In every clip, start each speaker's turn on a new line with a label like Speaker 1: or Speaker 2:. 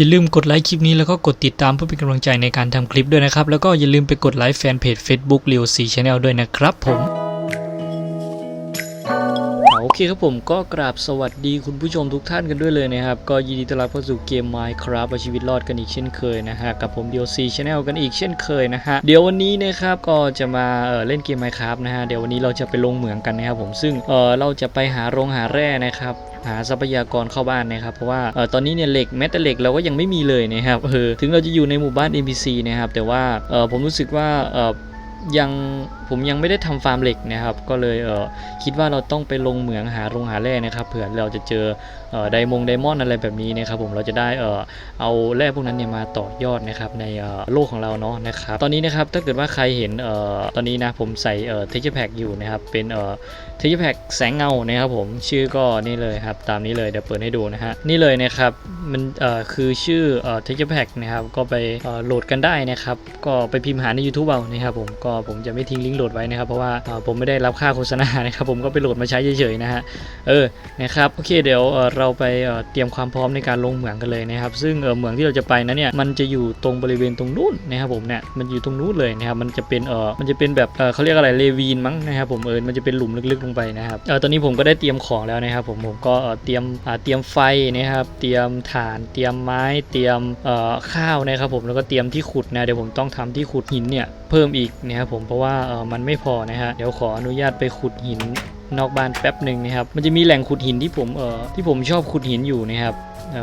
Speaker 1: อย่าลืมกดไลค์คลิปนี้แล้วก็กดติดตามเพื่อเป็นกำลังใจในการทำคลิปด้วยนะครับ แล้วก็อย่าลืมไปกดไลค์แฟนเพจ Facebook เรียวซีชาแนลด้วยนะครับผมโอเคครับผมก็กราบสวัสดีคุณผู้ชมทุกท่านกันด้วยเลยนะครับ ก็ยินดีต้อนรับเข้าสู่เกม Minecraft เอาชีวิตรอดกันอีกเช่นเคยนะฮะกับผม DLC Channel กันอีกเช่นเคยนะฮะเดี๋ยววันนี้นะครับก็จะมาเอ่อเล่นเกม Minecraft นะฮะเดี๋ยววันนี้เราจะไปลงเหมืองกันนะครับผมซึ่งเออเราจะไปหาโรงหาแร่นะครับ หาทรัพยากรเข้าบ้านนะครับ เพราะว่าออตอนนี้เนี่ยเหล็กแม้แต่เหล็กเราก็ยังไม่มีเลยนะครับเออถึงเราจะอยู่ในหมู่บ้าน NPC นะครับแต่ว่าออผมรู้สึกว่าออยัง ผมยังไม่ได้ทำฟาร์มเหล็กนะครับ ก็เลยเออคิดว่าเราต้องไปลงเหมืองหาโรงหาแร่นะครับเผื่อเราจะเจอเออไดมงไดมอนด์อะไรแบบนี้นะครับผมเราจะได้เออเอาแร่พวกนั้นเนี่ยมาต่อยอดนะครับในเออโลกของเราเนาะนะครับตอนนี้นะครับถ้าเกิดว่าใครเห็นเออตอนนี้นะผมใส่เออเทคแพ็กอยู่นะครับเป็นเออเทคแพ็กแสงเงานะครับผมชื่อก็นี่เลยครับตามนี้เลยเดี๋ยวเปิดให้ดูนะฮะนี่เลยนะครับมันเออคือชื่อเออเทคแพ็กนะครับก็ไปโหลดกันได้นะครับก็ไปพิมพ์หาใน YouTube เอานะครับผมก็ผมจะไม่ทิ้งลิงก์โหลดไว้นะครับ เพราะว่าผมไม่ได้รับค่าโฆษณานะครับ ผมก็ไปโหลดมาใช้เฉยๆนะฮะ เออ นะครับ โอเค เดี๋ยวเราไปเตรียมความพร้อมในการลงเหมืองกันเลยนะครับ ซึ่งเหมืองที่เราจะไปนั้นเนี่ย มันจะอยู่ตรงบริเวณตรงนู้นนะครับผมเนี่ย มันอยู่ตรงนู้นเลยนะครับ มันจะเป็น เออมันจะเป็นแบบเขาเรียกอะไร เลวีนมั้งนะครับผม เออ มันจะเป็นหลุมลึกๆลงไปนะครับ เออตอนนี้ผมก็ได้เตรียมของแล้วนะครับผม ผมก็เตรียมเตรียมไฟนะครับ เตรียมถ่าน เตรียมไม้ เตรียมข้าวนะครับผม แล้วก็เตรียมที่ขุดนะ เดี๋ยวผมต้องทำที่ขุดหินเนี่ยเพิ่มอีกนะครับผม เพราะว่ามันไม่พอนะฮะเดี๋ยวขออนุญาตไปขุดหินนอกบ้านแป๊บหนึ่งนะครับ มันจะมีแหล่งขุดหินที่ผมเออที่ผมชอบขุดหินอยู่นะครับเอ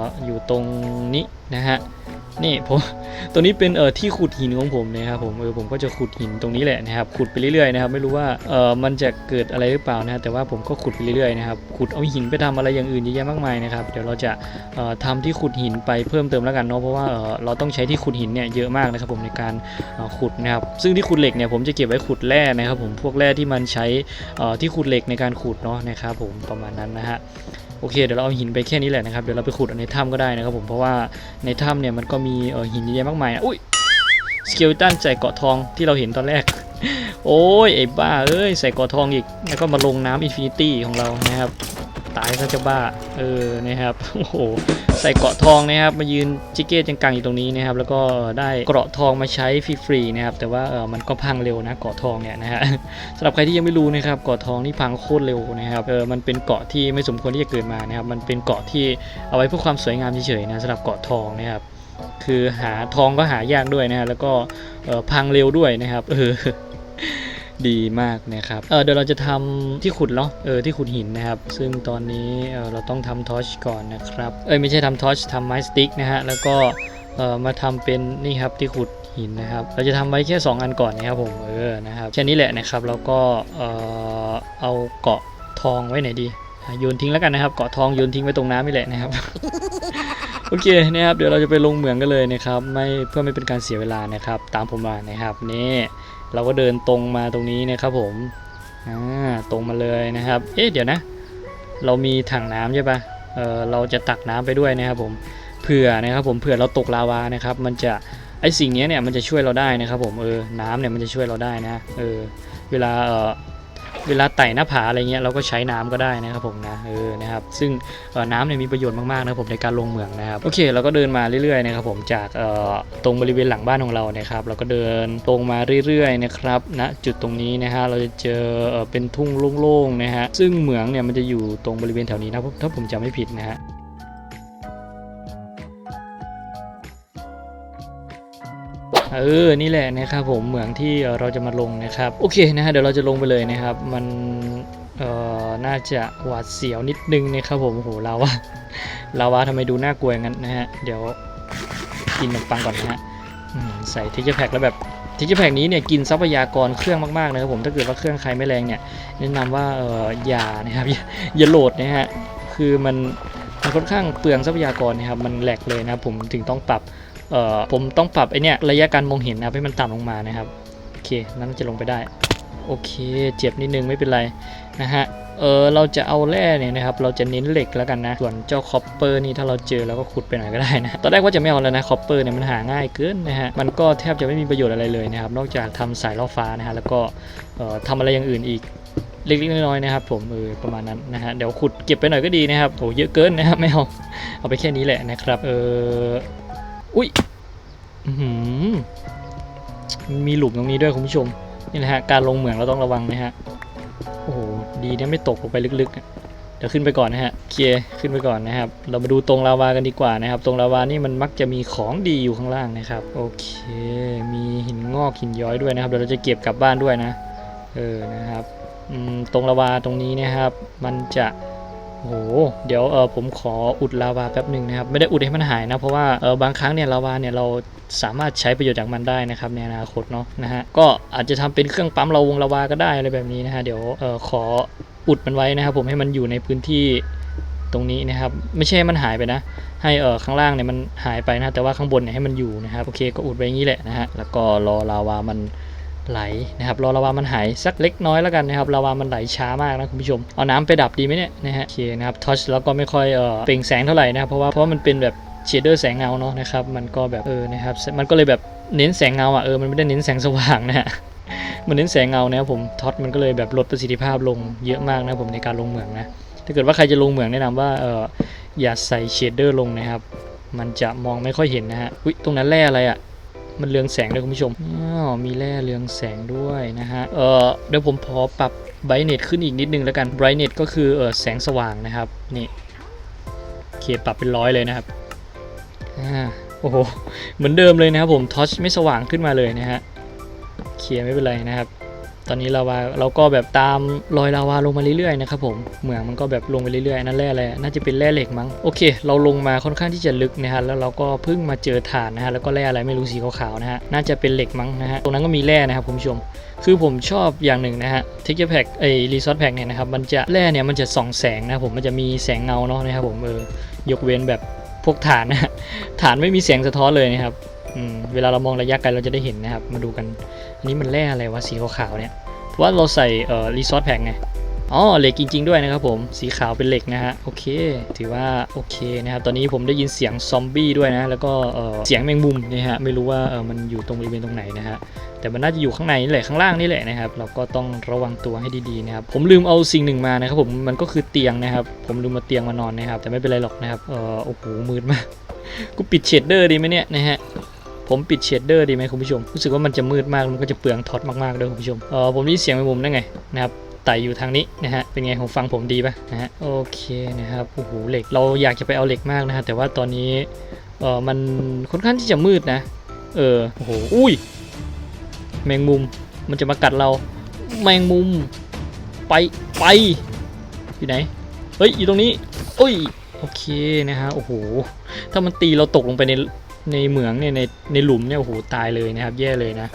Speaker 1: ออยู่ตรงนี้ นะฮะนี่ผมตัวนี้เป็นเอ่อที่ขุดหินของผมนะครับผมเออผมก็จะขุดหินตรงนี้แหละนะครับขุดไปเรื่อยๆนะครับไม่รู้ว่าเออมันจะเกิดอะไรหรือเปล่านะฮะแต่ว่าผมก็ขุดไปเรื่อยๆนะครับขุดเอาหินไปทำอะไรอย่างอื่นเยอะแยะมากมายนะครับเดี๋ยวเราจะเอ่อทำที่ขุดหินไปเพิ่มเติมแล้วกันเนาะเพราะว่าเออเราต้องใช้ที่ขุดหินเนี่ยเยอะมากนะครับผมในการขุดนะครับซึ่งที่ขุดเหล็กเนี่ยผมจะเก็บไว้ขุดแร่นะครับผมพวกแร่ที่มันใช้เอ่อที่ขุดเหล็กในการขุดเนาะนะครับผมประมาณนั้นนะฮะ โอเคเดี๋ยวเราเอาหินไปแค่นี้แหละนะครับเดี๋ยวเราไปขุดในถ้ำก็ได้นะครับผมเพราะว่าในถ้ำเนี่ยมันก็มีหินเยอะแยะมากมายนะอุ้ยสเกลตันใส่เกาะทองที่เราเห็นตอนแรก โอ้ยไอ้บ้าเอ้ยใส่เกาะทองอีกแล้วก็มาลงน้ำอินฟินิตี้ของเรานะครับ ตายซะจะบ้า เออ นะครับ โอ้โห ใส่เกาะทองนะครับ มายืนจิเก้จังกังอยู่ตรงนี้นะครับ แล้วก็ได้เกราะทองมาใช้ฟรีๆนะครับ แต่ว่าเออมันก็พังเร็วนะ เกาะทองเนี่ยนะฮะสำหรับใครที่ยังไม่รู้นะครับ เกาะทองนี่พังโคตรเร็วนะครับ เออ มันเป็นเกาะที่ไม่สมควรที่จะเกิดมานะครับ มันเป็นเกาะที่เอาไว้เพื่อความสวยงามเฉยๆนะสำหรับเกาะทองนะครับ คือหาทองก็หายากด้วยนะฮะ แล้วก็เออพังเร็วด้วยนะครับ เออ ดีมากนะครับเเดี๋ยวเราจะทำที่ขุดเนาะเออที่ขุดหินนะครับ ซึ่งตอนนี้เเราต้องทำทอชก่อนนะครับเอ้ยไม่ใช่ทำทอชทำไม้สติ๊กนะฮะแล้วก็มาทำเป็นนี่ครับที่ขุดหินนะครับ เราจะทำไว้แค่ 2 อันก่อนนะครับผมเออนะครับแค่นี้แหละนะครับแล้วก็เออเอาเกาะทองไว้ไหนดีโยนทิ้งแล้วกันนะครับ เกาะทองโยนทิ้งไว้ตรงน้ำนี่แหละนะครับโอเคนะครับเดี๋ยวเราจะไปลงเหมืองกันเลยนะครับ ไม่เพื่อไม่เป็นการเสียเวลานะครับ ตามผมมานะครับนี่ เราก็เดินตรงมาตรงนี้นะครับผมอ่าตรงมาเลยนะครับ เอ๊ะเดี๋ยวนะ เรามีถังน้ำใช่ปะเออเราจะตักน้ำไปด้วยนะครับผมเผื่อนะครับผมเผื่อเราตกลาวานะครับ มันจะไอสิ่งนี้เนี่ยมันจะช่วยเราได้นะครับผมเออน้ำเนี่ยมันจะช่วยเราได้นะเออเวลาเออ เวลาไต่หน้าผาอะไรเงี้ยเราก็ใช้น้ำก็ได้นะครับผมนะเออนะครับซึ่งน้ำเนี่ยมีประโยชน์มากๆนะครับผมในการลงเหมืองนะครับโอเคเราก็เดินมาเรื่อยๆนะครับผมจากตรงบริเวณหลังบ้านของเรานะครับเราก็เดินตรงมาเรื่อยๆนะครับณจุดตรงนี้นะฮะเราจะเจอเอ่อเป็นทุ่งโล่งๆนะฮะซึ่งเหมืองเนี่ยมันจะอยู่ตรงบริเวณแถวนี้นะถ้าผมจำไม่ผิดนะฮะ เออ นี่แหละนะครับผมเหมืองที่เราจะมาลงนะครับ โอเคนะฮะเดี๋ยวเราจะลงไปเลยนะครับ มันเอ่อน่าจะหวาดเสียวนิดนึงนะครับผมโอ้โหลาวาลาวาทำไมดูน่ากลัวอย่างนั้นนะฮะเดี๋ยวกินขนมปังก่อนนะฮะใส่ทิกเกอร์แพ็กแล้วแบบทิกเกอร์แพ็กนี้เนี่ยกินทรัพยากรเครื่องมากๆนะครับผมถ้าเกิดว่าเครื่องใครไม่แรงเนี่ยแนะนำว่าเอ่ออย่านะครับอย่าอย่าโหลดนะฮะคือมันมันค่อนข้างเปลืองทรัพยากรนะครับมันแหลกเลยนะครับผมถึงต้องปรับ เอ่อผมต้องปรับไอเนี่ยระยะการมองเห็นนะครับให้มันต่ำลงมานะครับโอเคนั้นจะลงไปได้โอเคเจ็บนิดนึงไม่เป็นไรนะฮะเออเราจะเอาแร่เนี่ยนะครับเราจะเน้นเหล็กแล้วกันนะ ส่วนเจ้าคอปเปอร์นี่ถ้าเราเจอเราก็ขุดไปหน่อยก็ได้นะตอนแรกว่าจะไม่เอาแล้วนะคอปเปอร์เนี่ยมันหาง่ายเกินนะฮะมันก็แทบจะไม่มีประโยชน์อะไรเลยนะครับนอกจากทำสายล่อฟ้านะฮะแล้วก็เอ่อทำอะไรอย่างอื่นอีกเล็กๆน้อยๆนะครับผมเออประมาณนั้นนะฮะเดี๋ยวขุดเก็บไปหน่อยก็ดีนะครับโหเยอะเกินนะครับไม่เอาเอาไปแค่นี้แหละนะครับเออ อุ้ยหืมีหลุมตรงนี้ด้วยคุณผู้ชม นี่นะฮะ การลงเหมืองเราต้องระวังนะฮะ โอ้โห ดีนะไม่ตกลงไปลึกๆ เดี๋ยวขึ้นไปก่อนนะฮะ เคลียร์ขึ้นไปก่อนนะครับ เรามาดูตรงลาวากันดีกว่านะครับ ตรงลาวานี่มันมักจะมีของดีอยู่ข้างล่างนะครับ โอเค มีหินงอกหินย้อยด้วยนะครับ เดี๋ยวเราจะเก็บกลับบ้านด้วยนะ เออ นะครับตรงลาวาตรงนี้นะครับ มันจะ โอ้โหเดี๋ยวเออผมขออุดลาวาแป๊บหนึ่งนะครับ ไม่ได้อุดให้มันหายนะ เพราะว่าเออบางครั้งเนี่ยลาวาเนี่ยเราสามารถใช้ประโยชน์จากมันได้นะครับในอนาคตเนาะนะฮะก็อาจจะทำเป็นเครื่องปั๊มเราวงลาวาก็ได้อะไรแบบนี้นะฮะเดี๋ยวเออขออุดมันไว้นะครับ ผมให้มันอยู่ในพื้นที่ตรงนี้นะครับ ไม่ใช่ให้มันหายไปนะ ให้เออข้างล่างเนี่ยมันหายไปนะแต่ว่าข้างบนเนี่ยให้มันอยู่นะครับโอเคก็อุดไว้อย่างนี้แหละนะฮะแล้วก็รอลาวามัน ไหลนะครับรอลาวามันหายสักเล็กน้อยแล้วกันนะครับลาวามันไหลช้ามากนะคุณผู้ชม เอาน้ำไปดับดีไหมเนี่ยนะฮะโอเคนะครับทอชแล้วก็ไม่ค่อยเออเปล่งแสงเท่าไหร่นะครับเพราะว่าเพราะมันเป็นแบบเชดเดอร์แสงเงาเนาะนะครับมันก็แบบเออนะครับมันก็เลยแบบเน้นแสงเงาอะเออมันไม่ได้เน้นแสงสว่างนะฮะมันเน้นแสงเงานะครับผมท็อตมันก็เลยแบบลดประสิทธิภาพลงเยอะมากนะครับผมในการลงเหมืองนะถ้าเกิดว่าใครจะลงเหมืองแนะนำว่าเอออย่าใส่เชดเดอร์ลงนะครับมันจะมองไม่ค่อยเห็นนะฮะอุ้ยตรงนั้นแร่อะไรอะ่ะ มันเรืองแสงด้วยคุณผู้ชมอ๋อมีแร่เรืองแสงด้วยนะฮะ เออเดี๋ยวผมพอปรับไบรเน็ตขึ้นอีกนิดนึงแล้วกันไบรเน็ตก็คือเออแสงสว่างนะครับ นี่โอเคปรับเป็นร้อยเลยนะครับ อ่า โอ้โห เหมือนเดิมเลยนะครับผม ทอชไม่สว่างขึ้นมาเลยนะฮะเคลียร์ไม่เป็นไรนะครับ ตอนนี้ลาวาเราก็แบบตามรอยลาวาลงมาเรื่อยๆนะครับผมเหมืองมันก็แบบลงไปเรื่อยๆนั่นแร่อะไรน่าจะเป็นแร่เหล็กมั้งโอเค เราลงมาค่อนข้างที่จะลึกนะฮะแล้วเราก็เพิ่งมาเจอฐานนะฮะแล้วก็แร่อะไรไม่รู้สีขาวๆนะฮะน่าจะเป็นเหล็กมั้งนะฮะตรงนั้นก็มีแร่นะครับคุณผู้ชม คือผมชอบอย่างหนึ่งนะฮะเทคเจอร์แพ็กไอรีซอสแพ็กเนี่ยนะครับมันจะแร่เนี่ยมันจะส่องแสงนะผมมันจะมีแสงเงาเนาะนะครับผมเออยกเว้นแบบพวกฐานนะฐานไม่มีแสงสะท้อนเลยนะครับเวลาเรามองระยะไกลเราจะได้เห็นนะครับมาดูกัน นนี้มันแร่อะไรวะสีขาวๆเนี่ย เพราะว่าเราใส่เอ่อรีซอสแพ็กไง อ๋อเหล็กจริง ๆ ด้วยนะครับผม สีขาวเป็นเหล็กนะฮะ โอเค ถือว่าโอเคนะครับ ตอนนี้ผมได้ยินเสียงซอมบี้ด้วยนะ แล้วก็เอ่อเสียงแมงมุมนะฮะ ไม่รู้ว่าเอ่อมันอยู่ตรงบริเวณตรงไหนนะฮะแต่มันน่าจะอยู่ข้างในนี่แหละข้างล่างนี่แหละนะครับ เราก็ต้องระวังตัวให้ดีๆนะครับ ผมลืมเอาสิ่งหนึ่งมานะครับ ผมมันก็คือเตียงนะครับ ผมลืมมาเตียงมานอนนะครับ แต่ไม่เป็นไรหรอกนะครับเออโอ้โหมืดมากกูปิดเชดเดอร์ดีไหมเนี่ยนะฮะ ผมปิดเชดเดอร์ดีไหมคุณผู้ชม รู้สึกว่ามันจะมืดมาก มันก็จะเปลืองท็อตมากๆด้วยคุณผู้ชม เออผมได้ยินเสียงในมุมนั่นไงนะครับไต่อยู่ทางนี้นะฮะ เป็นไงผมฟังผมดีปะนะฮะ โอเคนะครับ โอ้โห เหล็ก เราอยากจะไปเอาเหล็กมากนะฮะ แต่ว่าตอนนี้ เออมันค่อนข้างที่จะมืดนะ เออ โอ้โห อุ้ย แมงมุม มันจะมากัดเรา แมงมุม ไป ไป อยู่ไหน เฮ้ย อยู่ตรงนี้โอ้ย โอเคนะฮะ โอ้โห ถ้ามันตีเราตกลงไปใน ในเหมืองเนี่ยในในหลุมเนี่ยโอ้โหตายเลยนะครับ แย่เลยนะ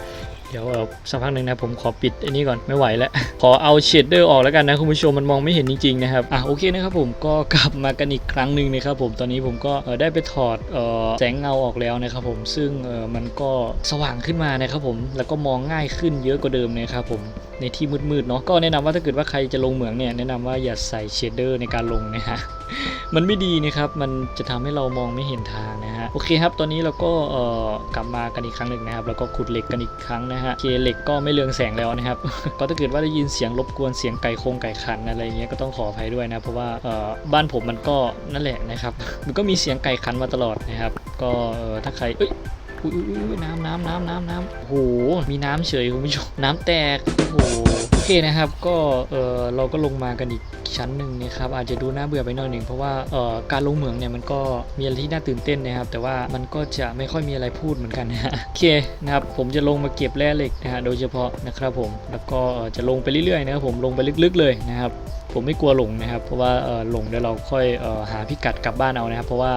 Speaker 1: เดี๋ยวสักพักหนึ่งนะผมขอปิดอันนี้ก่อนไม่ไหวแล้ว ขอเอาเชดเดอร์ออกแล้วกันนะคุณผู้ชมมันมองไม่เห็นจริงๆนะครับอะโอเคนะครับผมก็กลับมากันอีกครั้งหนึ่งนะครับผมตอนนี้ผมก็ได้ไปถอดออแสงเงาออกแล้วนะครับผมซึ่งมันก็สว่างขึ้นมานะครับผมแล้วก็มองง่ายขึ้นเยอะกว่าเดิมนะครับผมในที่มืดๆเนาะก็แนะนำว่าถ้าเกิดว่าใครจะลงเหมืองเนี่ยแนะนำว่าอย่าใส่เชดเดอร์ในการลงนะฮะมันไม่ดีนะครับมันจะทำให้เรามองไม่เห็นทางนะะโอเคครับตอนนี้เราก็เอ่อกลับมากันอีกครั้งหนึ่งนะครับแล้วก็ขุดเหล็กกันอีกครั้งนะฮะเคเหล็กก็ไม่เลืองแสงแล้วนะครับ ก็ถ้าเกิดว่าได้ยินเสียงรบกวนเสียงไก่โคงไก่ขันอะไรเงี้ยก็ต้องขออภัยด้วยนะเพราะว่าเอ่อบ้านผมมันก็นั่นแหละนะครับมันก็มีเสียงไก่ขันมาตลอดนะครับก็เอ่อถ้าใครเอ้ย อุ้ยน้ำน้ำน้ำน้ำน้ำโอ้โห มีน้ำเฉยคุณผู้ชมน้ำแตก โอ้โห โอเคนะครับ ก็เออเราก็ลงมากันอีกชั้นหนึ่งนะครับ อาจจะดูน่าเบื่อไปหน่อยหนึ่งเพราะว่าเออการลงเหมืองเนี่ยมันก็มีอะไรที่น่าตื่นเต้นนะครับ แต่ว่ามันก็จะไม่ค่อยมีอะไรพูดเหมือนกันนะฮะโอเคนะครับผมจะลงมาเก็บแร่เหล็กนะฮะโดยเฉพาะนะครับผมแล้วก็จะลงไปเรื่อยๆนะครับผมลงไปลึกๆเลยนะครับผมไม่กลัวหลงนะครับ เพราะว่าเออหลงเดี๋ยวเราค่อยเออหาพิกัดกลับบ้านเอานะครับ เพราะว่า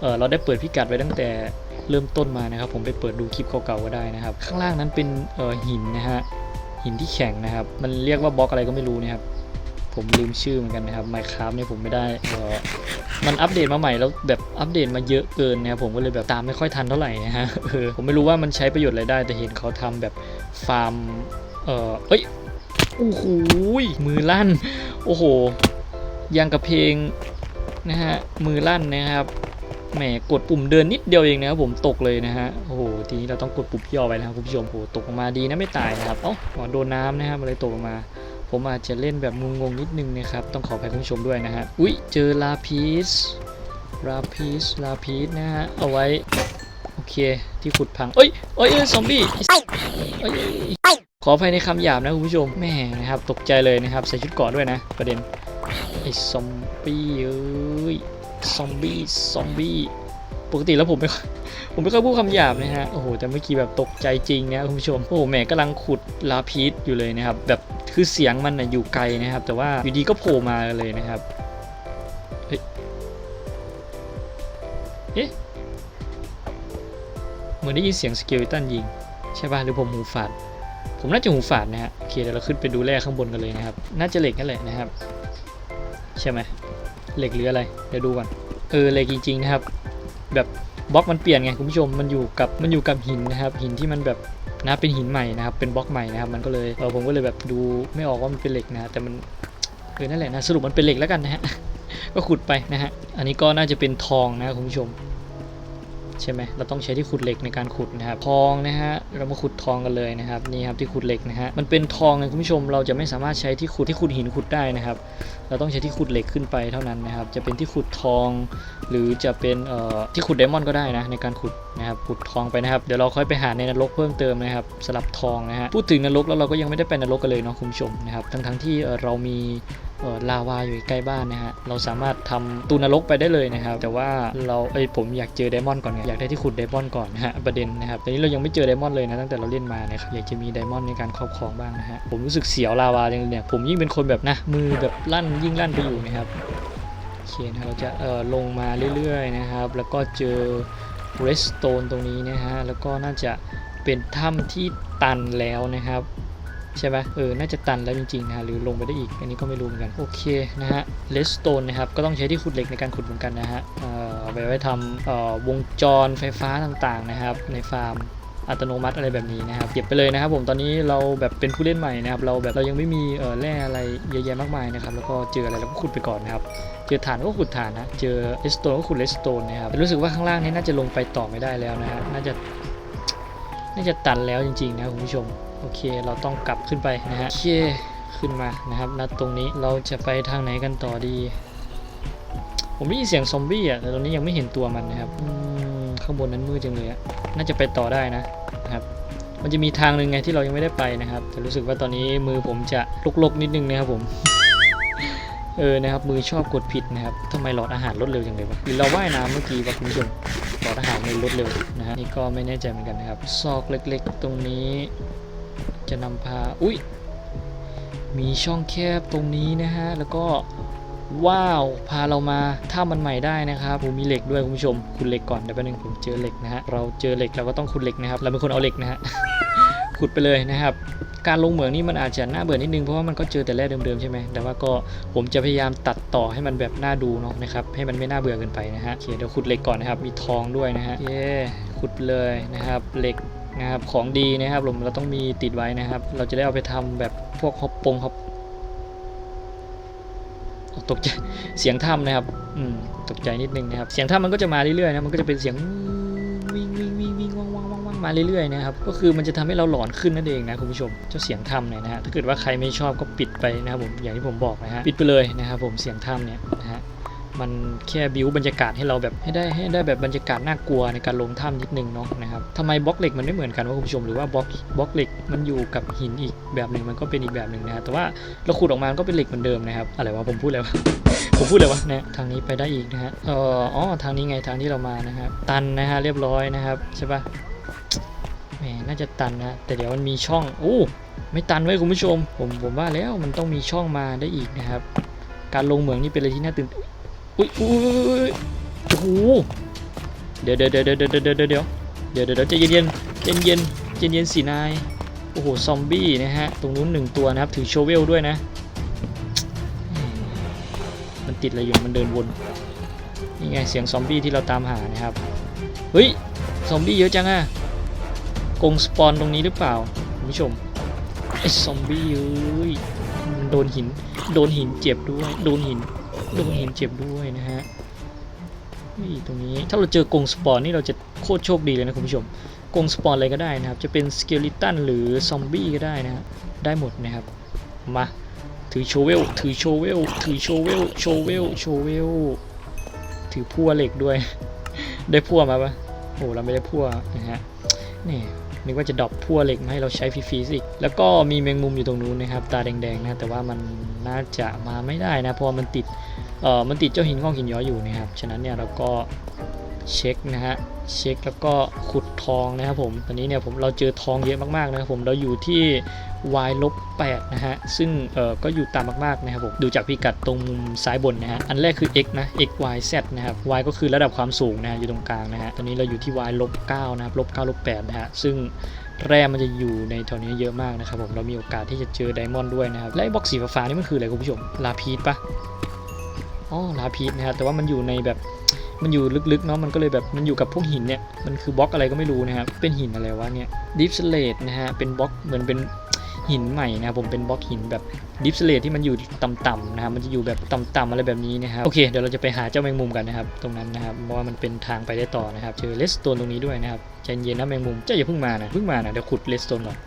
Speaker 1: เออเราได้เปิดพิกัดไว้ตั้งแต่ เริ่มต้นมานะครับ ผมไปเปิดดูคลิปเก่าๆก็ได้นะครับ ข้างล่างนั้นเป็นเออหินนะฮะหินที่แข็งนะครับ มันเรียกว่าบล็อกอะไรก็ไม่รู้นะครับ ผมลืมชื่อเหมือนกันนะครับ Minecraft เนี่ยผมไม่ได้เออมันอัปเดตมาใหม่แล้วแบบอัปเดตมาเยอะเกินนะครับผมก็เลยแบบตามไม่ค่อยทันเท่าไหร่นะฮะเออผมไม่รู้ว่ามันใช้ประโยชน์อะไรได้ แต่เห็นเขาทำแบบฟาร์มเออเอ้ยโอ้โหมือลั่น โอ้โหยังกับเพลงนะฮะมือลั่นนะครับ แหมกดปุ่มเดินนิดเดียวเองนะครับผมตกเลยนะฮะโอ้โหทีนี้เราต้องกดปุ่มย่อไปนะครับคุณผู้ชมโอ้โหตกลงมาดีนะไม่ตายนะครับเอ้าอ๋อโดนน้ำนะครับอะไรตกลงมา ผมอาจจะเล่นแบบงงๆนิดนึงนะครับต้องขออภัยคุณผู้ชมด้วยนะฮะอุ๊ยเจอลาพีสลาพีสลาพีสนะฮะเอาไว้โอเคที่ขุดพังเอ้ยเอ้ยซอมบี้เอ้ยขออภัยในคำหยาบนะคุณผู้ชมแม่นะครับตกใจเลยนะครับใส่ชุดเกราะด้วยนะประเด็นไอ้ซอมบี้เอ้ย ซอมบี้ซอมบี้ปกติแล้วผมไม่ค่อยผมไม่ค่อยพูดคำหยาบนะฮะโอ้โหแต่เมื่อกี้แบบตกใจจริงนะคุณผู้ชมโอ้โหแหมกำลังขุดลาพีสอยู่เลยนะครับ แบบคือเสียงมันนะอยู่ไกลนะครับ แต่ว่าอยู่ดีก็โผล่มาเลยนะครับเฮ้ยเอ๊ะเหมือนได้ยินเสียงสเกลตันยิง ใช่ป่ะหรือผมหูฝาดผมน่าจะหูฝาดนะฮะโอเคเดี๋ยวเราขึ้นไปดูแร่ข้างบนกันเลยนะครับ น่าจะเหล็กนั่นแหละนะครับ ใช่ไหม เหล็กหรืออะไร เดี๋ยวดูก่อน เออเหล็กจริงๆนะครับ แบบบล็อกมันเปลี่ยนไงคุณผู้ชม มันอยู่กับมันอยู่กับหินนะครับ หินที่มันแบบนะเป็นหินใหม่นะครับ เป็นบล็อกใหม่นะครับ มันก็เลยเออผมก็เลยแบบดูไม่ออกว่ามันเป็นเหล็กนะแต่มันเออนั่นแหละนะสรุปมันเป็นเหล็กแล้วกันนะฮะ ก็ขุดไปนะฮะ อันนี้ก็น่าจะเป็นทองนะคุณผู้ชม ใช่ไหมเราต้องใช้ที่ขุดเหล็กในการขุดนะครับทองนะฮะเรามาขุดทองกันเลยนะครับนี่ครับที่ขุดเหล็กนะฮะมันเป็นทองไงคุณผู้ชมเราจะไม่สามารถใช้ที่ขุดที่ขุดหินขุดได้นะครับ เราต้องใช้ที่ขุดเหล็กขึ้นไปเท่านั้นนะครับ จะเป็นที่ขุดทอง หรือจะเป็นเอ่อที่ขุดไดมอนด์ก็ได้นะในการขุดนะครับขุดทองไปนะครับเดี๋ยวเราค่อยไปหาในนรกเพิ่มเติมนะครับสลับทองนะฮะพูดถึงนรกแล้วเราก็ยังไม่ได้ไปนรกกันเลยเนาะคุณผู้ชมนะครับทั้งทั้งๆที่เรามี ลาวาอยู่ใกล้บ้านนะฮะ เราสามารถทำตูนรกไปได้เลยนะครับ แต่ว่าเราเอ้ยผมอยากเจอไดมอนด์ก่อนไงอยากได้ที่ขุดไดมอนด์ก่อนนะฮะประเด็นนะครับตอนนี้เรายังไม่เจอไดมอนด์เลยนะตั้งแต่เราเล่นมานะครับอยากจะมีไดมอนด์ในการครอบครองบ้างนะฮะผมรู้สึกเสียวลาวาจังเลยเนี่ยผมยิ่งเป็นคนแบบนะมือแบบลั่นยิ่งลั่นไปอยู่นะครับโอเคนะเราจะเอ่อลงมาเรื่อยๆนะครับ แล้วก็เจอ r e s t o n e ตรงนี้นะฮะแล้วก็น่าจะเป็นถ้ำที่ตันแล้วนะครับ ใช่ไหมเออ น่าจะตันแล้วจริงๆนะฮะหรือลงไปได้อีก อันนี้ก็ไม่รู้เหมือนกัน โอเคนะฮะเลสโตนนะครับ ก็ต้องใช้ที่ขุดเหล็กในการขุดเหมือนกันนะฮะเอ่อไปไว้ทำเอ่อวงจรไฟฟ้าต่างๆนะครับ ในฟาร์มอัตโนมัติอะไรแบบนี้นะครับเก็บไปเลยนะครับผมตอนนี้เราแบบเป็นผู้เล่นใหม่นะครับเราแบบเรายังไม่มีเอ่อแร่อะไรเยอะแยะมากมายนะครับแล้วก็เจออะไรเราก็ขุดไปก่อนนะครับเจอฐานก็ขุดฐานนะเจอเลสโตนก็ขุดเลสโตนนะครับรู้สึกว่าข้างล่างนี้น่าจะลงไปต่อไม่ได้แล้วนะฮะน่าจะน่าจะตันแล้วจริงๆนะคุณผู้ชม โอเคเราต้องกลับขึ้นไปนะฮะโอเคขึ้นมานะครับณตรงนี้เราจะไปทางไหนกันต่อดี ผมได้ยินเสียงซอมบี้อะแต่ตอนนี้ยังไม่เห็นตัวมันนะครับข้างบนนั้นมืดจังเลยอะน่าจะไปต่อได้นะนะครับ มันจะมีทางหนึ่งไงที่เรายังไม่ได้ไปนะครับ แต่รู้สึกว่าตอนนี้มือผมจะลกๆนิดนึงนะครับผมเออนะครับมือชอบกดผิดนะครับทำไมหลอดอาหารลดเร็วจังเลยวะหรือเราว่ายน้ำเมื่อกี้วะคุณผู้ชมหลอดอาหารมันลดเร็วนะฮะนี่ก็ไม่แน่ใจเหมือนกันนะครับ ซอกเล็ก ๆ ตรงนี้ จะนำพา อุ้ย มีช่องแคบตรงนี้นะฮะ แล้วก็ว้าว พาเรามาถ้ามันใหม่ได้นะครับผมมีเหล็กด้วยคุณผู้ชม คุณเหล็กก่อนเดี๋ยวแป๊บนึงผมเจอเหล็กนะฮะ เราเจอเหล็กเราก็ต้องขุดเหล็กนะครับ เราเป็นคนเอาเหล็กนะฮะ ขุดไปเลยนะครับ การลงเหมืองนี่มันอาจจะน่าเบื่อนิดนึงเพราะว่ามันก็เจอแต่แร่เดิมๆใช่ไหมแต่ว่าก็ผมจะพยายามตัดต่อให้มันแบบน่าดูเนาะนะครับ ให้มันไม่น่าเบื่อเกินไปนะฮะโอเคเดี๋ยวขุดเหล็กก่อนนะครับ มีทองด้วยนะฮะเย้ขุดเลยนะครับ เหล็ก นะครับของดีนะครับผมเราต้องมีติดไว้นะครับ เราจะได้เอาไปทำแบบพวกฮอปปงฮอปตกใจเสียงถ้ำนะครับอืมตกใจนิดนึงนะครับ เสียงถ้ำมันก็จะมาเรื่อยๆนะมันก็จะเป็นเสียงวิ่งวิ่งวิ่งวิ่งว่างว่างว่างว่างมาเรื่อยๆนะครับก็คือมันจะทำให้เราหลอนขึ้นนั่นเองนะคุณผู้ชมเจ้าเสียงถ้ำเนี่ยนะฮะถ้าเกิดว่าใครไม่ชอบก็ปิดไปนะครับผมอย่างที่ผมบอกนะฮะปิดไปเลยนะครับผมเสียงถ้ำเนี่ยนะฮะ มันแค่บิวบรรยากาศให้เราแบบให้ได้ให้ได้แบบบรรยากาศน่ากลัวในการลงถ้ำนิดนึงเนาะนะครับทำไมบล็อกเหล็กมันไม่เหมือนกันวะคุณผู้ชมหรือว่าบล็อกบล็อกเหล็กมันอยู่กับหินอีกแบบหนึ่งมันก็เป็นอีกแบบหนึ่งนะฮะแต่ว่าเราขุดออกมามันก็เป็นเหล็กเหมือนเดิมนะครับอะไรวะผมพูดอะไรวะผมพูดเลยวะเนี่ยทางนี้ไปได้อีกนะฮะเอ่ออ๋อทางนี้ไงทางที่เรามานะครับตันนะฮะเรียบร้อยนะครับใช่ปะแหมน่าจะตันนะแต่เดี๋ยวมันมีช่องโอ้ไม่ตันไว้คุณผู้ชม ผมผมว่าแล้วมันต้องมีช่องมาได้อีกนะครับ การลงเหมืองนี่เป็นอะไรที่น่าตื่น อุ้ยอุ้ยโอ้โหเดี๋ยวเดี๋ยวเดี๋ยวเดี๋ยวเดี๋ยวเดี๋ยวเดี๋ยวเดี๋ยวเดี๋ยวเดี๋ยวใจเย็นเย็นเย็นเย็นเย็นเย็นสีนายโอ้โหซอมบี้นะฮะตรงนู้นหนึ่งตัวนะครับถือโชเวลด้วยนะ มันติดอะไรอยู่มันเดินวนนี่ไงเสียงซอมบี้ที่เราตามหานะครับเฮ้ยซอมบี้เยอะจังอะกงสปอนตรงนี้หรือเปล่าคุณผู้ชมไอ้ซอมบี้เอ้ยมันโดนหิน โดนหินเจ็บด้วย โดนหิน โดนหินเจ็บด้วยนะฮะนี่ตรงนี้ถ้าเราเจอกรงสปอนนี่เราจะโคตรโชคดีเลยนะคุณผู้ชมกรงสปอนอะไรก็ได้นะครับ จะเป็นสเกลิตันหรือซอมบี้ก็ได้นะฮะได้หมดนะครับ มาถือโชเวลถือโชเวลถือโชเวลโชเวลโชเวลถือพั่วเหล็กด้วย ได้พั่วมาปะโอ้เราไม่ได้พั่วนะฮะนี่ นึกว่าจะดรอปพั่วเหล็กมาให้เราใช้ฟรีๆสิแล้วก็มีแมงมุมอยู่ตรงนู้นนะครับ ตาแดงๆนะแต่ว่ามันน่าจะมาไม่ได้นะเพราะมันติดเอ่อมันติดเจ้าหินงอกหินย้อยอยู่นะครับฉะนั้นเนี่ยเราก็ เช็คนะฮะเช็คแล้วก็ขุดทองนะครับผมตอนนี้เนี่ยผมเราเจอทองเยอะมากๆนะครับผมเราอยู่ที่ y ลบ8นะฮะซึ่งเอ่อก็อยู่ต่ำมากๆนะครับผมดูจากพิกัดตรงมุมซ้ายบนนะฮะอันแรกคือ x นะ x y z นะครับ y ก็คือระดับความสูงนะฮะอยู่ตรงกลางนะฮะตอนนี้เราอยู่ที่ y ลบ9นะครับลบ9ลบ8นะฮะซึ่งแร่มันจะอยู่ในแถวนี้เยอะมากนะครับผมเรามีโอกาสที่จะเจอไดมอนด์ด้วยนะครับและไอ้บล็อกสีฟ้าๆนี่มันคืออะไรคุณผู้ชมลาพีดปะอ๋อลาพีดนะครับแต่ว่ามันอยู่ในแบบ มันอยู่ลึกๆเนาะมันก็เลยแบบมันอยู่กับพวกหินเนี่ยมันคือบล็อกอะไรก็ไม่รู้นะครับเป็นหินอะไรวะเนี่ยดิฟสเลตนะฮะเป็นบล็อกเหมือนเป็นหินใหม่นะครับผมเป็นบล็อกหินแบบดิฟสเลตที่มันอยู่ต่ำๆนะครับมันจะอยู่แบบต่ำๆอะไรแบบนี้นะครับโอเคเดี๋ยวเราจะไปหาเจ้าแมงมุมกันนะครับตรงนั้นนะครับเพราะว่ามันเป็นทางไปได้ต่อนะครับเจอเลสโตนตรงนี้ด้วยนะครับใจเย็นนะแมงมุมเจ้าอย่าเพิ่งมานะเพิ่งมานะเดี๋ยวขุดเลสโตนก่อน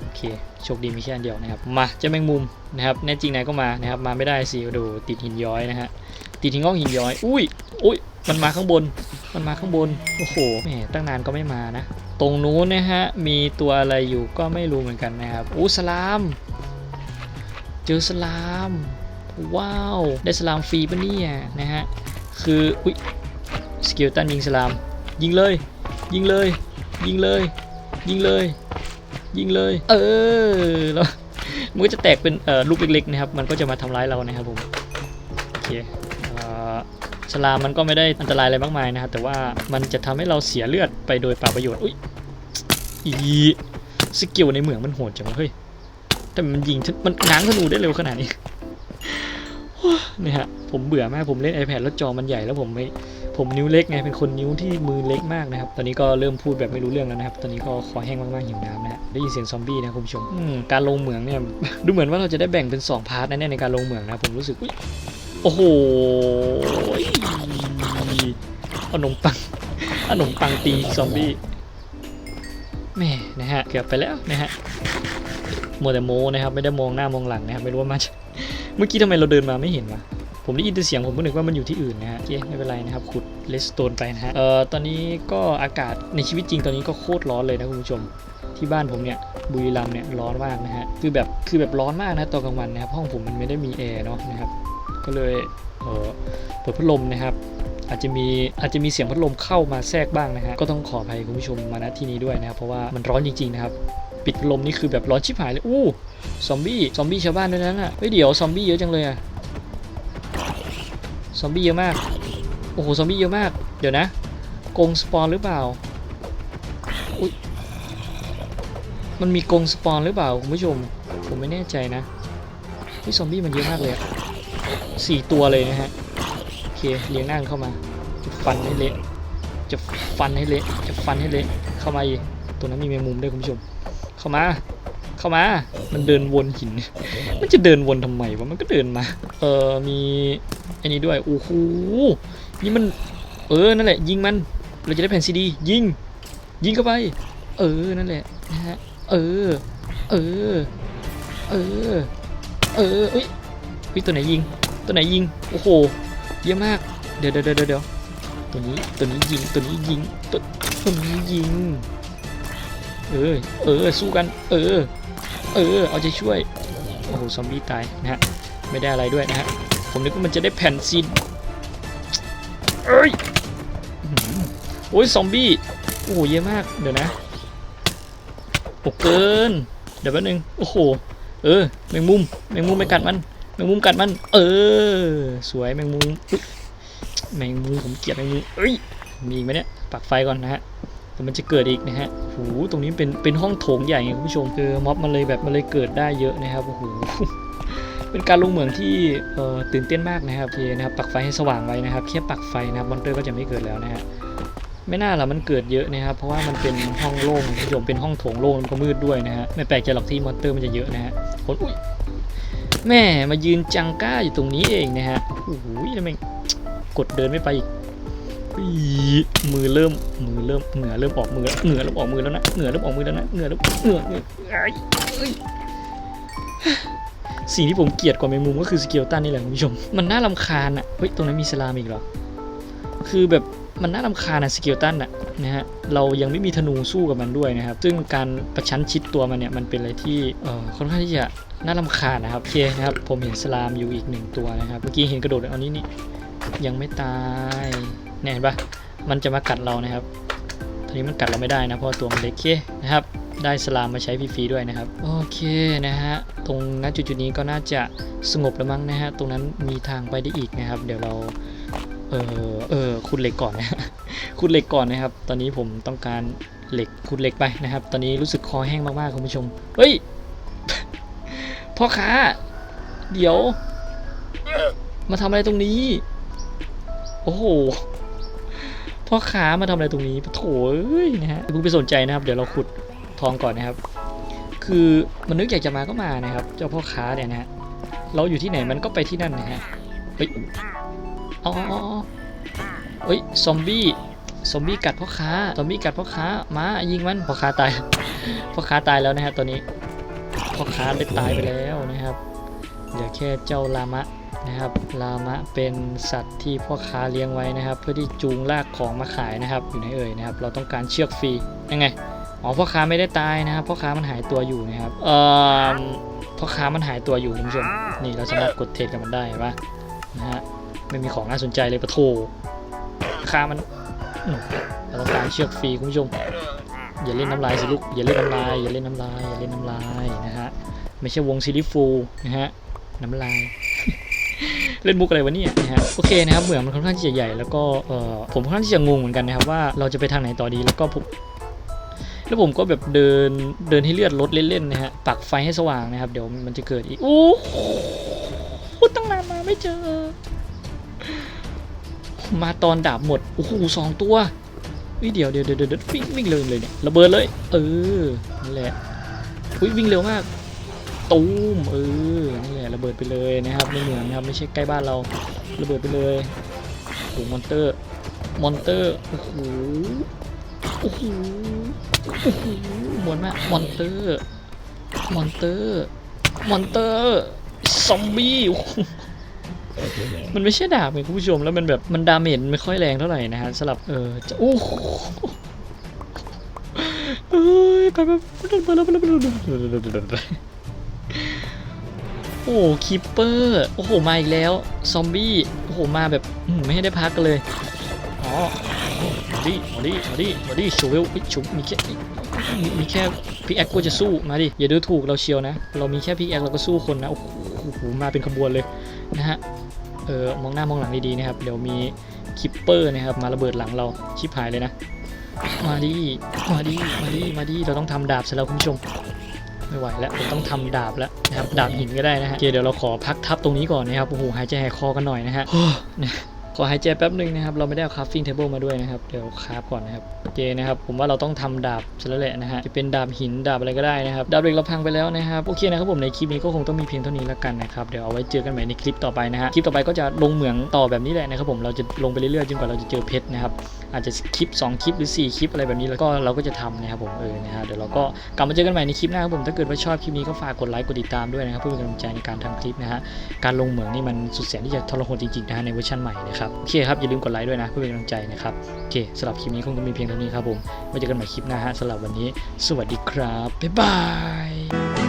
Speaker 1: โอเคโชคดีมีแค่อันเดียวนะครับมาเจ้าแมงมุมนะครับแน่จริงนายก็มานะครับมาไม่ได้สิดูติดหินย้อยนะฮะ ติดหินงอกหินย้อย อุ้ยอุ้ยมันมาข้างบน มันมาข้างบน โอ้โห แหม ตั้งนานก็ไม่มานะ ตรงนู้นนะฮะ มีตัวอะไรอยู่ก็ไม่รู้เหมือนกันนะครับอู้สลาม เจอสลาม ว้าว ได้สลามฟรีปะเนี่ยนะฮะ คือ อุ้ย สกิลตันยิงสลาม ยิงเลย ยิงเลย ยิงเลย ยิงเลย ยิงเลย เออ แล้วมันก็จะแตกเป็นลูกเล็กๆนะครับ มันก็จะมาทำร้ายเรานะครับผม โอเค ฉลามมันก็ไม่ได้อันตรายอะไรมากมายนะครับแต่ว่ามันจะทำให้เราเสียเลือดไปโดยเปล่าประโยชน์อุ้ยอีสกิลในเหมืองมันโหดจังเฮ้ยแต่มันยิงมันง้างธนูได้เร็วขนาดนี้เนี่ยฮะผมเบื่อมากผมเล่น iPad แล้วจอมันใหญ่แล้วผมไม่ผมนิ้วเล็กไงเป็นคนนิ้วที่มือเล็กมากนะครับ ตอนนี้ก็เริ่มพูดแบบไม่รู้เรื่องแล้วนะครับ ตอนนี้ก็คอแห้งมากๆหิวน้ำนะฮะได้ยินเสียงซอมบี้นะคุณผู้ชมการลงเหมืองเนี่ยดูเหมือนว่าเราจะได้แบ่งเป็น 2 พาร์ทนะเนี่ยในการลงเหมืองนะผมรู้สึกอุ๊ย โอ้โหขนมปังขนมปังตีซอมบี้แม่นะฮะ เกือบไปแล้วนะฮะมัวแต่โมนะครับ ไม่ได้มองหน้ามองหลังนะครับ ไม่รู้ว่ามาเมื่อกี้ทำไมเราเดินมาไม่เห็นวะผมได้ยินแต่เสียงผมก็นึกว่ามันอยู่ที่อื่นนะฮะโอเคไม่เป็นไรนะครับขุดเลสโตนไปนะฮะ เอ่อ ตอนนี้ก็อากาศในชีวิตจริงตอนนี้ก็โคตรร้อนเลยนะคุณผู้ชม ที่บ้านผมเนี่ยบุรีรัมเนี่ยร้อนมากนะฮะ คือแบบ คือแบบร้อนมากนะตอนกลางวันนะครับ ห้องผมมันไม่ได้มีแอร์เนาะนะครับ ก็เลยเเปิดพัดลมนะครับ อาจจะมีอาจจะมีเสียงพัดลมเข้ามาแทรกบ้างนะฮะก็ต้องขออภัยคุณผู้ชมมาณที่นี้ด้วยนะครับเพราะว่ามันร้อนจริงๆนะครับปิดพัดลมนี่คือแบบร้อนชิบหายเลยอู้ซอมบี้ซอมบี้ชาวบ้านด้วยนั้นอะเฮ้ยเดี๋ยวซอมบี้เยอะจังเลยอะซอมบี้เยอะมากโอ้โหซอมบี้เยอะมากเดี๋ยวนะกงสปอนหรือเปล่าอุ้ยมันมีกงสปอนหรือเปล่าคุณผู้ชม ผมไม่แน่ใจนะเฮ้ยซอมบี้มันเยอะมากเลยอะ สี่ตัวเลยนะฮะโอเคเลี้ยงนั่งเข้ามาจะฟันให้เละจะฟันให้เละจะฟันให้เละเข้ามาอีกตัวนั้นมีแมงมุมด้วยคุณผู้ชม เข้ามาเข้ามา มันเดินวนหิน มันจะเดินวนทำไมวะมันก็เดินมา เออมีอ้นี้ด้วยโอ้โหนี่มันเออนั่นแหละ ยิงมันเราจะได้แผ่นซีดียิง ยิงเข้าไป เออนั่นแหละนะฮะเออ เออ เออ เออเอ้ยเฮ้ยตัวไหนยิง ตัวไหนยิง โอ้โห เยอะมากเดี๋ยวเดี๋ยวเดี๋ยวเดี๋ยวตัวนี้ ตัวนี้ยิง ตัวนี้ยิง ตัวตัวนี้ยิง เออ เออ สู้กัน เออ เออ เอาใจช่วย โอ้โห ซอมบี้ตายนะฮะ ไม่ได้อะไรด้วยนะฮะ ผมนึกว่ามันจะได้แผ่นซีนเอ้ยโอ้ย ซอมบี้ โอ้โห เยอะมาก เดี๋ยวนะโอ้เกิน เดี๋ยวแป๊บนึง โอ้โห เออ แมงมุม แมงมุมไปกัดมัน แมงมุมกัดมัน เออ สวยแมงมุมแมงมุมผมเกลียดแมงมุมเอ้ยมีอีกไหมเนี่ยปักไฟก่อนนะฮะแต่มันจะเกิดอีกนะฮะโอ้โหตรงนี้เป็นเป็นห้องโถงใหญ่ไงคุณผู้ชมคือม็อบมันเลยแบบมันเลยเกิดได้เยอะนะครับโอ้โหเป็นการลงเหมืองที่เอ่อตื่นเต้นมากนะครับโอเคนะครับปักไฟให้สว่างไว้นะครับแค่ปักไฟนะครับมอนเตอร์ก็จะไม่เกิดแล้วนะฮะไม่น่าละมันเกิดเยอะนะครับ เพราะว่ามันเป็นห้องโล่งคุณผู้ชมเป็นห้องโถงโล่งมันก็มืดด้วยนะฮะไม่แปลกใจหรอกที่มอนเตอร์มันจะเยอะนะฮะคนอุ้ย แม่มายืนจังก้าอยู่ตรงนี้เองนะฮะโอ้โหทำไมกดเดินไม่ไปอีกมือเริ่มมือเริ่มเหงื่อเริ่มออกมือเหงื่อเริ่มออกมือแล้วนะเหงื่อเริ่มออกมือแล้วนะเหงื่อเริ่มเหงื่อเหงื่อไอ้เอ้ยสิ่งที่ผมเกลียดกว่าแมงมุมก็คือสเกลตันนี่แหละคุณผู้ชม มันน่ารำคาญอะเฮ้ยตรงนั้นมีสลามอีกเหรอ คือแบบ มันน่ารำคาญอะสเกลตันอะนะฮะเรายังไม่มีธนูสู้กับมันด้วยนะครับ ซึ่งการประชันชิดตัวมันเนี่ยมันเป็นอะไรที่เอ่อค่อนข้างที่จะน่ารำคาญนะครับโอเคนะครับ ผมเห็นสลามอยู่อีกหนึ่งตัวนะครับ เมื่อกี้เห็นกระโดดเอานี้นี่ยังไม่ตายเนี่ยเห็นปะมันจะมากัดเรานะครับตอนนี้มันกัดเราไม่ได้นะเพราะตัวมันเล็กเคนะครับได้สลามมาใช้ฟรีๆด้วยนะครับ โอเคนะฮะตรงณจุดๆนี้ก็น่าจะสงบแล้วมั้งนะฮะตรงนั้นมีทางไปได้อีกนะครับ เดี๋ยวเรา เออเออขุดเหล็กก่อนนะขุดเหล็กก่อนนะครับ ตอนนี้ผมต้องการเหล็กขุดเหล็กไปนะครับ ตอนนี้รู้สึกคอแห้งมากๆคุณผู้ชม เฮ้ย พ่อค้า เดี๋ยว มาทำอะไรตรงนี้ โอ้โห พ่อค้ามาทำอะไรตรงนี้ปะโถเอ้ยนะฮะอย่าเพิ่งไปสนใจนะครับ เดี๋ยวเราขุดทองก่อนนะครับ คือมันนึกอยากจะมาก็มานะครับ เจ้าพ่อค้าเนี่ยนะฮะ เราอยู่ที่ไหนมันก็ไปที่นั่นนะฮะ เฮ้ย อ๋ออ๋ออ๋อเฮ้ย ซอมบี้ ซอมบี้กัดพ่อค้า ซอมบี้กัดพ่อค้า มายิงมัน พ่อค้าตาย พ่อค้าตายแล้วนะฮะตอนนี้ พ่อค้าได้ตายไปแล้วนะครับ เหลือแค่เจ้าลามะนะครับ ลามะเป็นสัตว์ที่พ่อค้าเลี้ยงไว้นะครับ เพื่อที่จูงลากของมาขายนะครับ อยู่ไหนเอ่ยนะครับ เราต้องการเชือกฟรี ยังไง อ๋อ พ่อค้าไม่ได้ตายนะครับ พ่อค้ามันหายตัวอยู่นะครับ เอ่อ พ่อค้ามันหายตัวอยู่คุณผู้ชม นี่เราสามารถกดเทรดกับมันได้เห็นปะนะฮะ ไม่มีของน่าสนใจเลยปะโถค่ามันเราต้องการเชือกฟรีคุณผู้ชม อย่าเล่นน้ำลายสิลูก อย่าเล่นน้ำลาย อย่าเล่นน้ำลาย อย่าเล่นน้ำลายนะฮะ ไม่ใช่วงซิลิฟูนะฮะ น้ำลาย เล่นมุกอะไรวะเนี่ยนะฮะ โอเคนะครับเหมืองมันค่อนข้างที่จะใหญ่ แล้วก็เอ่อผมค่อนข้างที่จะงงเหมือนกันนะครับว่าเราจะไปทางไหนต่อดี แล้วก็ผมแล้วผมก็แบบเดินเดินให้เลือดลดเล่นๆนะฮะ ปักไฟให้สว่างนะครับ เดี๋ยวมันจะเกิดอีก โอ้ตั้งนานมาไม่เจอ มาตอนดาบหมด โอ้โหสองตัววิ่งเดี๋ยวเดี๋ยวเดี๋ยวเดี๋ยววิ่งวิ่งเร็วเลยเนี่ยระเบิดเลย เออนั่นแหละอุ้ยวิ่งเร็วมากตูมเออนั่นแหละระเบิดไปเลยนะครับไม่เหมือนนะครับไม่ใช่ใกล้บ้านเราระเบิดไปเลยโอ้โหมอนเตอร์มอนเตอร์โอ้โหโอ้โหโอ้โหมวนมากมอนเตอร์มอนเตอร์มอนเตอร์ซอมบี้ มันไม่ใช่ดาบไงคุณผู้ชมแล้วมันแบบมันดาเมจไม่ค่อยแรงเท่าไหร่นะฮะสำหรับเออจะโอ้โหเอ้ยไปไปไปไปไปไปโอ้คิปเปอร์โอ้โหมาอีกแล้วซอมบี้โอ้โหมาแบบไม่ให้ได้พักกันเลยอ๋อมาดิมาดิมาดิมาดิชูเวลชุบมีแค่มีมีแค่พิกแอคก็จะสู้มาดิอย่าดูถูกเราเชียวนะ เรามีแค่พิกแอคเราก็สู้คนนะโอ้โหมาเป็นขบวนเลยนะฮะ เออมองหน้ามองหลังดีๆนะครับ เดี๋ยวมีคิปเปอร์นะครับ มาระเบิดหลังเราชิบหายเลยนะ มาดีมาดีมาดีมาดีเราต้องทำดาบเสร็จแล้วคุณผู้ชมไม่ไหวแล้วผมต้องทำดาบแล้วนะครับดาบหินก็ได้นะฮะโอเคเดี๋ยวเราขอพักทับตรงนี้ก่อนนะครับโอ้โหหายใจหายคอกันหน่อยนะฮะ ขอหายใจแป๊บหนึ่งนะครับ เราไม่ได้เอาคราฟฟิ้งเทเบิลมาด้วยนะครับ เดี๋ยวคราฟก่อนนะครับโอเคนะครับ ผมว่าเราต้องทำดาบเสร็จแล้วแหละนะฮะ จะเป็นดาบหินดาบอะไรก็ได้นะครับ ดาบเหล็กเราพังไปแล้วนะครับ โอเคนะครับผมในคลิปนี้ก็คงต้องมีเพียงเท่านี้แล้วกันนะครับ เดี๋ยวเอาไว้เจอกันใหม่ในคลิปต่อไปนะฮะ คลิปต่อไปก็จะลงเหมืองต่อแบบนี้แหละนะครับผม เราจะลงไปเรื่อยๆจนกว่าเราจะเจอเพชรนะครับอาจจะคลิป 2 คลิปหรือ 4 คลิปอะไรแบบนี้แล้วก็เราก็จะทำนะครับผมเออนะฮะเดี๋ยวเราก็กลับมาเจอกันใหม่ในคลิปหน้าครับผมถ้าเกิดว่าชอบคลิปนี้ก็ฝากกดไลค์กดติดตามด้วยนะครับเพื่อเป็นกำลังใจในการทำคลิปนะฮะการลงเหมืองนี่มันสุดแสนที่จะทรหดจริงๆนะฮะในเวอร์ชันใหม่นะครับโอเคครับอย่าลืมกดไลค์ด้วยนะเพื่อเป็นกำลังใจนะครับโอเคสำหรับคลิปนี้คงจะมีเพียงเท่านี้ครับผมไว้เจอกันใหม่คลิปหน้าฮะสำหรับวันนี้ สวัสดีครับบ๊ายบาย